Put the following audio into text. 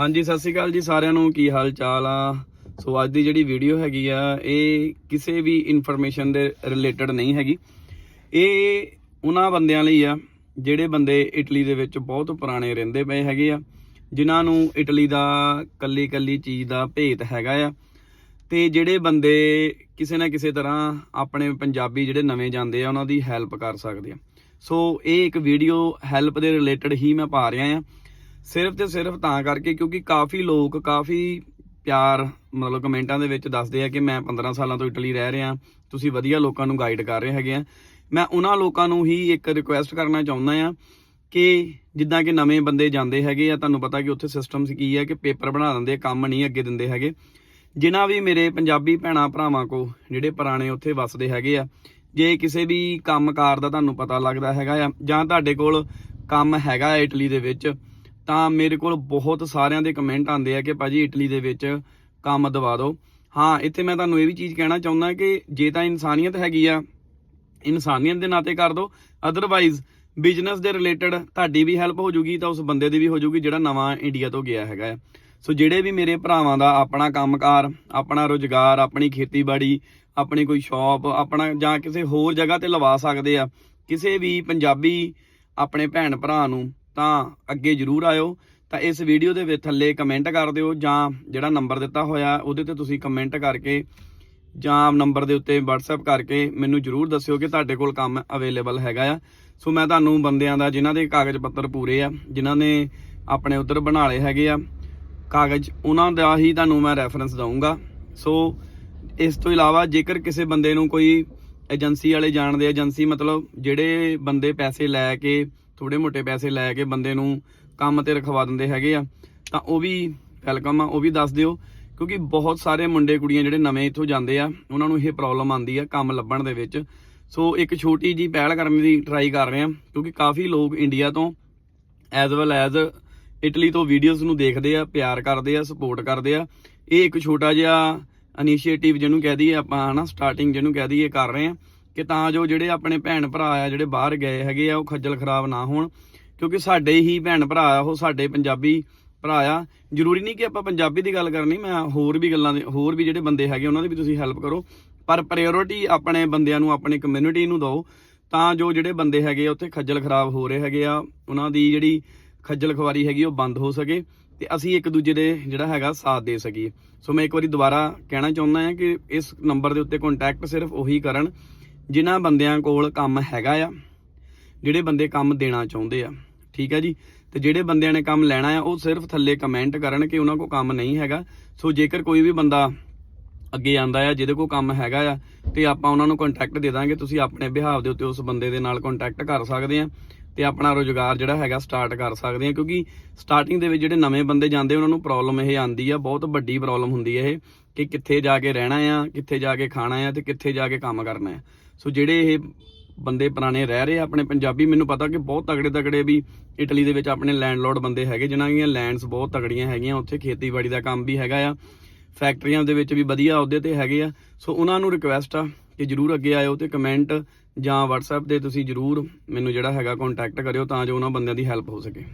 ਹਾਂਜੀ, ਸਤਿ ਸ਼੍ਰੀ ਅਕਾਲ ਜੀ ਸਾਰਿਆਂ ਨੂੰ। ਕੀ ਹਾਲ ਚਾਲ ਆ? ਸੋ, ਅੱਜ ਦੀ ਜਿਹੜੀ ਵੀਡੀਓ ਹੈਗੀ ਆ, ਇਹ ਕਿਸੇ ਵੀ ਇਨਫੋਰਮੇਸ਼ਨ ਦੇ ਰਿਲੇਟਡ ਨਹੀਂ ਹੈਗੀ। ਇਹ ਉਹਨਾਂ ਬੰਦਿਆਂ ਲਈ ਆ, ਜਿਹੜੇ ਬੰਦੇ ਇਟਲੀ ਦੇ ਵਿੱਚ ਬਹੁਤ ਪੁਰਾਣੇ ਰਹਿੰਦੇ ਪਏ ਹੈਗੇ ਆ, ਜਿਨ੍ਹਾਂ ਨੂੰ ਇਟਲੀ ਦਾ ਕੱਲੀ ਕੱਲੀ ਚੀਜ਼ ਦਾ ਭੇਤ ਹੈਗਾ ਆ। ਤੇ ਜਿਹੜੇ ਬੰਦੇ ਕਿਸੇ ਨਾ ਕਿਸੇ ਤਰ੍ਹਾਂ ਆਪਣੇ ਪੰਜਾਬੀ ਜਿਹੜੇ ਨਵੇਂ ਜਾਂਦੇ ਆ, ਉਹਨਾਂ ਦੀ ਹੈਲਪ ਕਰ ਸਕਦੇ ਆ। ਸੋ, ਇਹ ਇੱਕ ਵੀਡੀਓ ਹੈਲਪ ਦੇ ਰਿਲੇਟਡ ਹੀ ਮੈਂ ਪਾ ਰਿਹਾ ਆ। ਸਿਰਫ ਤੇ ਸਿਰਫ ਤਾਂ ਕਰਕੇ ਕਿਉਂਕਿ ਕਾਫੀ ਲੋਕ, ਕਾਫੀ ਪਿਆਰ, ਮਤਲਬ ਕਮੈਂਟਾਂ ਦੇ ਵਿੱਚ ਦੱਸਦੇ ਆ ਕਿ ਮੈਂ 15 ਸਾਲਾਂ ਤੋਂ ਇਟਲੀ ਰਹਿ ਰਿਹਾ, ਤੁਸੀਂ ਵਧੀਆ ਲੋਕਾਂ ਨੂੰ ਗਾਈਡ ਕਰ ਰਹੇ ਹੈਗੇ ਆ। ਮੈਂ ਉਹਨਾਂ ਲੋਕਾਂ ਨੂੰ ਹੀ ਇੱਕ ਰਿਕੁਐਸਟ ਕਰਨਾ ਚਾਹੁੰਦਾ ਆ ਕਿ ਜਿੱਦਾਂ ਕਿ ਨਵੇਂ ਬੰਦੇ ਜਾਂਦੇ ਹੈਗੇ ਆ, ਤੁਹਾਨੂੰ ਪਤਾ ਕਿ ਉੱਥੇ ਸਿਸਟਮਸ ਕੀ ਹੈ ਕਿ ਪੇਪਰ ਬਣਾ ਦਿੰਦੇ ਕੰਮ ਨਹੀਂ ਅੱਗੇ ਦਿੰਦੇ ਹੈਗੇ। ਜਿਨ੍ਹਾਂ ਵੀ ਮੇਰੇ ਪੰਜਾਬੀ ਭੈਣਾਂ ਭਰਾਵਾਂ ਕੋ ਜਿਹੜੇ ਪੁਰਾਣੇ ਉੱਥੇ ਵੱਸਦੇ ਹੈਗੇ ਆ, ਜੇ ਕਿਸੇ ਵੀ ਕੰਮਕਾਰ ਦਾ ਤੁਹਾਨੂੰ ਪਤਾ ਲੱਗਦਾ ਹੈਗਾ ਆ, ਜਾਂ ਤੁਹਾਡੇ ਕੋਲ ਕੰਮ ਹੈਗਾ ਹੈ ਇਟਲੀ ਦੇ ਵਿੱਚ ਤਾਂ ਮੇਰੇ ਕੋਲ ਬਹੁਤ ਸਾਰਿਆਂ ਦੇ ਕਮੈਂਟ ਆਉਂਦੇ ਆ ਕਿ ਭਾਜੀ ਇਟਲੀ ਦੇ ਵਿੱਚ ਕੰਮ ਦਵਾ ਦਿਓ। ਹਾਂ, ਇੱਥੇ ਮੈਂ ਤੁਹਾਨੂੰ ਇਹ ਵੀ ਚੀਜ਼ ਕਹਿਣਾ ਚਾਹੁੰਦਾ ਕਿ ਜੇ ਤਾਂ ਇਨਸਾਨੀਅਤ ਹੈਗੀ ਆ, ਇਨਸਾਨੀਅਤ ਦੇ ਨਾਤੇ ਕਰ ਦਿਓ। ਅਦਰਵਾਈਜ਼ ਬਿਜ਼ਨਸ ਦੇ ਰਿਲੇਟਡ ਤੁਹਾਡੀ ਵੀ ਹੈਲਪ ਹੋ ਜੂਗੀ ਤਾਂ ਉਸ ਬੰਦੇ ਦੀ ਵੀ ਹੋ ਜੂਗੀ ਜਿਹੜਾ ਨਵਾਂ ਇੰਡੀਆ ਤੋਂ ਗਿਆ ਹੈਗਾ ਆ। ਸੋ ਜਿਹੜੇ ਵੀ ਮੇਰੇ ਭਰਾਵਾਂ ਦਾ ਆਪਣਾ ਕੰਮਕਾਰ, ਆਪਣਾ ਰੋਜ਼ਗਾਰ, ਆਪਣੀ ਖੇਤੀਬਾੜੀ, ਆਪਣੀ ਕੋਈ ਸ਼ਾਪ ਆਪਣਾ ਜਾਂ ਕਿਸੇ ਹੋਰ ਜਗ੍ਹਾ ਤੇ ਲਵਾ ਸਕਦੇ ਆ, ਕਿਸੇ ਵੀ ਪੰਜਾਬੀ ਆਪਣੇ ਭੈਣ ਭਰਾ ਨੂੰ ਤਾਂ ਅੱਗੇ ਜਰੂਰ ਆਇਓ। ਤਾਂ ਇਸ ਵੀਡੀਓ ਦੇ ਵਿੱਚ ਥੱਲੇ ਕਮੈਂਟ ਕਰ ਦਿਓ ਜਾਂ ਜਿਹੜਾ ਨੰਬਰ ਦਿੱਤਾ ਹੋਇਆ, ਉਹਦੇ ਤੇ ਤੁਸੀਂ ਕਮੈਂਟ ਕਰਕੇ ਜਾਂ ਨੰਬਰ ਦੇ ਉੱਤੇ WhatsApp ਕਰਕੇ ਮੈਨੂੰ ਜਰੂਰ ਦੱਸਿਓ ਕਿ ਤੁਹਾਡੇ ਕੋਲ ਕੰਮ ਅਵੇਲੇਬਲ ਹੈਗਾ ਆ। ਸੋ ਮੈਂ ਤੁਹਾਨੂੰ ਬੰਦਿਆਂ ਦਾ, ਜਿਨ੍ਹਾਂ ਦੇ ਕਾਗਜ਼ ਪੱਤਰ ਪੂਰੇ ਆ, ਜਿਨ੍ਹਾਂ ਨੇ ਆਪਣੇ ਉਧਰ ਬਣਾ ਲਏ ਹੈਗੇ ਆ, ਕਾਗਜ਼, ਉਹਨਾਂ ਦਾ ਹੀ ਤੁਹਾਨੂੰ ਮੈਂ ਰੈਫਰੈਂਸ ਦਊਂਗਾ। ਸੋ ਇਸ ਤੋਂ ਇਲਾਵਾ ਜੇਕਰ ਕਿਸੇ ਬੰਦੇ ਨੂੰ ਕੋਈ ਏਜੰਸੀ ਵਾਲੇ ਜਾਣਦੇ ਏਜੰਸੀ ਮਤਲਬ ਜਿਹੜੇ ਬੰਦੇ ਪੈਸੇ ਲੈ ਕੇ ਥੋੜੇ ਮੋਟੇ ਪੈਸੇ ਲੈ ਕੇ ਬੰਦੇ ਨੂੰ ਕੰਮ ਤੇ ਰਖਵਾ ਦਿੰਦੇ ਹੈਗੇ ਆ, ਤਾਂ ਉਹ ਵੀ ਵੈਲਕਮ ਆ, ਉਹ ਵੀ ਦੱਸ ਦਿਓ, ਕਿਉਂਕਿ ਬਹੁਤ ਸਾਰੇ ਮੁੰਡੇ ਕੁੜੀਆਂ ਜਿਹੜੇ ਨਵੇਂ ਇੱਥੋਂ ਜਾਂਦੇ ਆ, ਉਹਨਾਂ ਨੂੰ ਇਹ ਪ੍ਰੋਬਲਮ ਆਉਂਦੀ ਆ ਕੰਮ ਲੱਭਣ ਦੇ ਵਿੱਚ। ਸੋ ਇੱਕ ਛੋਟੀ ਜੀ ਪਹਿਲ ਕਰਨ ਦੀ ਟਰਾਈ ਕਰ ਰਹੇ ਆ, ਕਿਉਂਕਿ ਕਾਫੀ ਲੋਕ ਇੰਡੀਆ ਤੋਂ ਐਜ਼ ਵੈਲ ਐਜ਼ ਇਟਲੀ ਤੋਂ ਵੀਡੀਓਜ਼ ਨੂੰ ਦੇਖਦੇ ਆ, ਪਿਆਰ ਕਰਦੇ ਆ ਸਪੋਰਟ ਕਰਦੇ ਆ। ਇਹ ਇੱਕ ਛੋਟਾ ਜਿਹਾ ਇਨੀਸ਼ੀਏਟਿਵ ਜਿਹਨੂੰ ਕਹਿ ਦਈਏ ਆਪਾਂ, ਹਨਾ ਸਟਾਰਟਿੰਗ ਜਿਹਨੂੰ ਕਹਿ ਦਈਏ, ਕਰ ਰਹੇ ਆ। ਕਿ ਤਾਂ ਜੋ ਜਿਹੜੇ ਆਪਣੇ ਭੈਣ ਭਰਾ ਆ, ਜਿਹੜੇ ਬਾਹਰ ਗਏ ਹੈਗੇ ਆ, ਉਹ ਖੱਜਲ ਖਰਾਬ ਨਾ ਹੋਣ। ਕਿਉਂਕਿ ਸਾਡੇ ਹੀ ਭੈਣ ਭਰਾ ਆ, ਉਹ ਸਾਡੇ ਪੰਜਾਬੀ ਭਰਾ ਆ। ਜ਼ਰੂਰੀ ਨਹੀਂ ਕਿ ਆਪਾਂ ਪੰਜਾਬੀ ਦੀ ਗੱਲ ਕਰਨੀ, ਮੈਂ ਹੋਰ ਵੀ ਗੱਲਾਂ ਦੇ ਹੋਰ ਵੀ ਜਿਹੜੇ ਬੰਦੇ ਹੈਗੇ, ਉਹਨਾਂ ਦੀ ਵੀ ਤੁਸੀਂ ਹੈਲਪ ਕਰੋ। ਪਰ ਪ੍ਰਾਇੋਰਟੀ ਆਪਣੇ ਬੰਦਿਆਂ ਨੂੰ, ਆਪਣੀ ਕਮਿਊਨਿਟੀ ਨੂੰ ਦਿਓ। ਤਾਂ ਜੋ ਜਿਹੜੇ ਬੰਦੇ ਹੈਗੇ ਆ, ਉੱਥੇ ਖੱਜਲ ਖਰਾਬ ਹੋ ਰਹੇ ਹੈਗੇ ਆ, ਉਹਨਾਂ ਦੀ ਜਿਹੜੀ ਖੱਜਲ ਖਵਾਰੀ ਹੈਗੀ, ਉਹ ਬੰਦ ਹੋ ਸਕੇ ਤੇ ਅਸੀਂ ਇੱਕ ਦੂਜੇ ਦੇ ਜਿਹੜਾ ਹੈਗਾ, ਸਾਥ ਦੇ ਸਕੀਏ। ਸੋ ਮੈਂ ਇੱਕ ਵਾਰੀ ਦੁਬਾਰਾ ਕਹਿਣਾ ਚਾਹੁੰਦਾ ਹਾਂ ਕਿ ਇਸ ਨੰਬਰ ਦੇ ਉੱਤੇ ਕੰਟੈਕਟ ਸਿਰਫ ਉਹੀ ਕਰਨ ਜਿਨ੍ਹਾਂ ਬੰਦਿਆਂ ਕੋਲ ਕੰਮ ਹੈਗਾ ਆ, ਜਿਹੜੇ ਬੰਦੇ ਕੰਮ ਦੇਣਾ ਚਾਹੁੰਦੇ ਆ, ਠੀਕ ਹੈ ਜੀ? ਤੇ ਜਿਹੜੇ ਬੰਦਿਆਂ ਨੇ ਕੰਮ ਲੈਣਾ ਆ, ਉਹ ਸਿਰਫ ਥੱਲੇ ਕਮੈਂਟ ਕਰਨ ਕਿ ਉਹਨਾਂ ਕੋਲ ਕੰਮ ਨਹੀਂ ਹੈਗਾ। ਸੋ ਜੇਕਰ ਕੋਈ ਵੀ ਬੰਦਾ ਅੱਗੇ ਆਂਦਾ ਆ, ਜਿਹਦੇ ਕੋਲ ਕੰਮ ਹੈਗਾ ਆ, ਤੇ ਆਪਾਂ ਉਹਨਾਂ ਨੂੰ ਕੰਟੈਕਟ ਦੇ ਦਾਂਗੇ। ਤੁਸੀਂ ਆਪਣੇ ਬਿਹਾਵ ਦੇ ਉੱਤੇ ਉਸ ਬੰਦੇ ਦੇ ਨਾਲ ਕੰਟੈਕਟ ਕਰ ਸਕਦੇ ਆ। ਤੇ ਆਪਣਾ ਰੋਜ਼ਗਾਰ ਜਿਹੜਾ ਹੈਗਾ ਸਟਾਰਟ ਕਰ ਸਕਦੇ ਆ ਕਿਉਂਕਿ ਸਟਾਰਟਿੰਗ ਦੇ ਵਿੱਚ ਜਿਹੜੇ ਨਵੇਂ ਬੰਦੇ ਜਾਂਦੇ, ਉਹਨਾਂ ਨੂੰ ਪ੍ਰੋਬਲਮ ਇਹ ਆਂਦੀ ਆ, ਬਹੁਤ ਵੱਡੀ ਪ੍ਰੋਬਲਮ ਹੁੰਦੀ ਹੈ ਇਹ, ਕਿ ਕਿੱਥੇ ਜਾ ਕੇ ਰਹਿਣਾ ਆ, ਕਿੱਥੇ ਜਾ ਕੇ ਖਾਣਾ ਆ ਤੇ ਕਿੱਥੇ ਜਾ ਕੇ ਕੰਮ ਕਰਨਾ ਆ। ਸੋ ਜਿਹੜੇ ਇਹ ਬੰਦੇ ਪੁਰਾਣੇ ਰਹਿ ਰਹੇ ਆ, ਆਪਣੇ ਪੰਜਾਬੀ, ਮੈਨੂੰ ਪਤਾ ਕਿ ਬਹੁਤ ਤਗੜੇ ਤਗੜੇ ਵੀ ਇਟਲੀ ਦੇ ਵਿੱਚ ਆਪਣੇ ਲੈਂਡਲੋਰਡ ਬੰਦੇ ਹੈਗੇ, ਜਿਨ੍ਹਾਂ ਦੀਆਂ ਲੈਂਡਸ ਬਹੁਤ ਤਗੜੀਆਂ ਹੈਗੀਆਂ, ਉੱਥੇ ਖੇਤੀਬਾੜੀ ਦਾ ਕੰਮ ਵੀ ਹੈਗਾ ਆ। ਫੈਕਟਰੀਆਂ ਦੇ ਵਿੱਚ ਵੀ ਵਧੀਆ ਅਹੁਦੇ ਤੇ ਹੈਗੇ ਆ। ਸੋ ਉਹਨਾਂ ਨੂੰ ਰਿਕੁਐਸਟ ਆ ਕਿ ਜਰੂਰ ਅੱਗੇ ਆਇਓ ਤੇ ਕਮੈਂਟ ਜਾਂ WhatsApp ਤੇ ਤੁਸੀਂ ਜਰੂਰ ਮੈਨੂੰ ਜਿਹੜਾ ਹੈਗਾ ਕੰਟੈਕਟ ਕਰਿਓ ਤਾਂ ਜੋ ਉਹਨਾਂ ਬੰਦਿਆਂ ਦੀ ਹੈਲਪ ਹੋ ਸਕੇ।